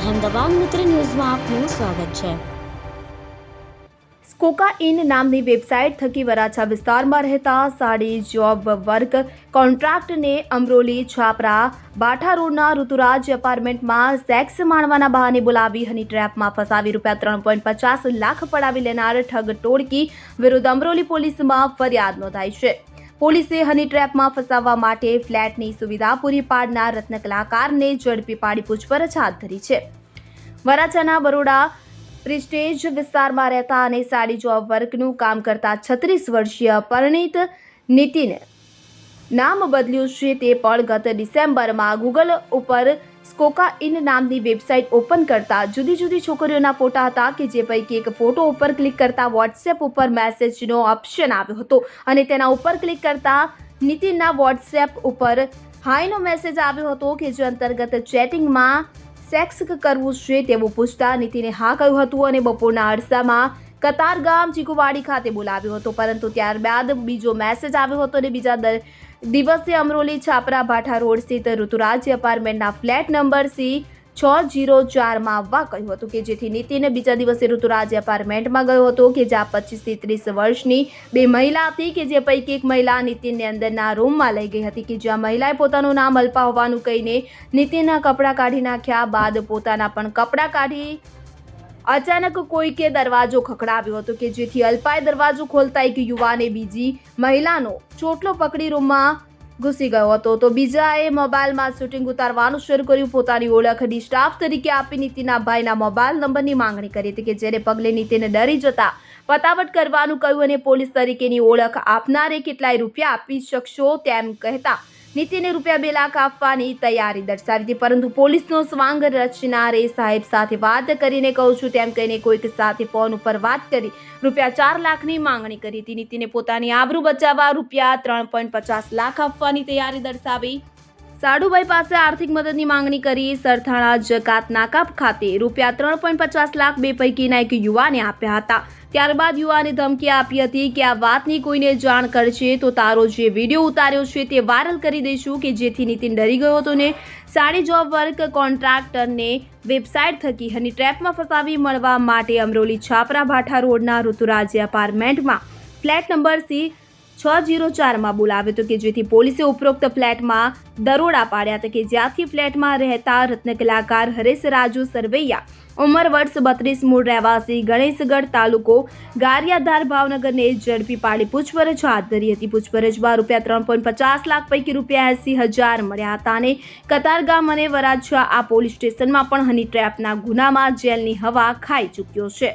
અહેમદાબાદ મિત્ર ન્યૂઝમાં આપનું સ્વાગત છે. સ્કોકા ઇન નામની વેબસાઇટ થકી વરાછા વિસ્તારમાં રહેતા સાડી જોબ વર્ક કોન્ટ્રાક્ટને અમરોલી છાપરા બાઠા રોડના ઋતુરાજ એપાર્ટમેન્ટમાં સેક્સ માણવાના બહાને બોલાવી હની ટ્રેપમાં ફસાવી રૂપિયા ત્રણ પોઈન્ટ પચાસ લાખ પડાવી લેનાર ઠગ ટોળકી વિરુદ્ધ અમરોલી પોલીસમાં ફરિયાદ નોંધાઈ છે. પોલીસે હની ટ્રેપમાં ફસાવવા માટે ફ્લેટની સુવિધા પૂરી પાડનાર રત્ન કલાકારને ઝડપી પાડી પૂછપરછ હાથ ધરી છે. વરાછાના બરોડા પ્રિસ્ટેજ વિસ્તારમાં રહેતા અને સાડી જોબ વર્કનું કામ કરતા છત્રીસ વર્ષીય પરિણીત નીતિને નામ બદલ્યું છે તે પણ ગત ડિસેમ્બરમાં ગૂગલ ઉપર સ્કોકા ઇન નામની વેબસાઇટ ઓપન કરતા જુદી જુદી છોકરીઓના ફોટા હતા કે જે પૈકી એક ફોટો ઉપર ક્લિક કરતા વોટ્સએપ ઉપર મેસેજનો ઓપ્શન આવ્યો હતો. અને તેના ઉપર ક્લિક કરતા નીતિનના વોટ્સએપ ઉપર હાઈનો મેસેજ આવ્યો હતો કે જે અંતર્ગત ચેટિંગમાં સેક્સ કરવું છે તેવું પૂછતા નીતિને હા કહ્યું હતું અને બપોરના અરસામાં કતારગામ ચીકુવાડી ખાતે બોલાવ્યો હતો. પરંતુ ત્યારબાદ બીજો મેસેજ આવ્યો હતો અને બીજા દર દિવસે અમરોલી છાપરા ભાઠા રોડ સ્થિત ઋતુરાજ એપાર્ટમેન્ટના ફ્લેટ નંબર સી છ જીરો ચારમાં આવવા કહ્યું હતું કે જેથી નીતિન બીજા દિવસે ઋતુરાજ એપાર્ટમેન્ટમાં ગયો હતો કે જ્યાં પચીસથી ત્રીસ વર્ષની બે મહિલા હતી કે જે પૈકી એક મહિલા નીતિનને અંદરના રૂમમાં લઈ ગઈ હતી કે જ્યાં મહિલાએ પોતાનું નામ અલ્પા હોવાનું કહીને નીતિનના કપડાં કાઢી નાખ્યા બાદ પોતાના પણ કપડાં કાઢી અચાનક કોઈકે દરવાજો ખખડાવ્યો હતો કે જેથી અલ્પાએ દરવાજો ખોલતા એક યુવાને બીજી મહિલાનો ચોટલો પકડી રૂમમાં ઘૂસી ગયો હતો. તો બીજાએ મોબાઈલમાં શૂટિંગ ઉતારવાનું શરૂ કર્યું. પોતાની ઓળખ સ્ટાફ તરીકે આપી નીતિના ભાઈના મોબાઈલ નંબરની માંગણી કરી હતી કે જેને પગલે નીતિને ડરી જતા પતાવટ કરવાનું કહ્યું અને પોલીસ તરીકેની ઓળખ આપનારે કેટલાય રૂપિયા આપી શકશો તેમ કહેતા નીતિને રૂપિયા બે લાખ આપવાની તૈયારી દર્શાવી હતી. પરંતુ પોલીસનો સ્વાંગ રચનારે સાહેબ સાથે વાત કરીને કહું છું, તેમ કહીને કોઈક સાથે ફોન ઉપર વાત કરી રૂપિયા ચાર લાખની માંગણી કરી હતી. નીતિને પોતાની આબરૂ બચાવવા રૂપિયા ત્રણ પોઈન્ટ પચાસ લાખ આપવાની તૈયારી દર્શાવી સાડુભાઈ પાસે આર્થિક મદદની માંગણી કરી સરથાણા જકાત નાકા ખાતે રૂપિયા ત્રણ પોઈન્ટ પચાસ લાખ બે પૈકીના એક યુવાને આપ્યા હતા. ત્યારબાદ યુવાને ધમકી આપી હતી કે આ વાતની કોઈને જાણ કરશે તો તારો જે વીડિયો ઉતાર્યો છે તે વાયરલ કરી દઈશું કે જેથી નીતિન ડરી ગયો હતો ને સાડી જોબ વર્ક કોન્ટ્રાક્ટરને વેબસાઇટ થકી હની ટ્રેપમાં ફસાવી મળવા માટે અમરોલી છાપરા ભાઠા રોડના ઋતુરાજ એપાર્ટમેન્ટમાં. ફ્લેટ નંબર સી છ જીરો ચારમાં બોલાવ્યો હતો કે જેથી પોલીસે ઉપરોક્ત ફ્લેટમાં દરોડા પાડ્યા હતા કે જ્યાંથી ફ્લેટમાં રહેતા રત્ન કલાકાર હરેશ રાજુ સરવૈયા, ઉંમર વર્ષ બત્રીસ, મૂળ રહેવાસી ગણેશગઢ તાલુકો ગારિયાધાર ભાવનગરને ઝડપી પાડી પૂછપરછ હાથ ધરી હતી. પૂછપરછમાં રૂપિયા ત્રણ પોઈન્ટ પચાસ લાખ પૈકી રૂપિયા એંસી હજાર મળ્યા હતા અને કતારગામ અને વરાછા આ પોલીસ સ્ટેશનમાં પણ હની ટ્રેપના ગુનામાં જેલની હવા ખાઈ ચૂક્યો છે.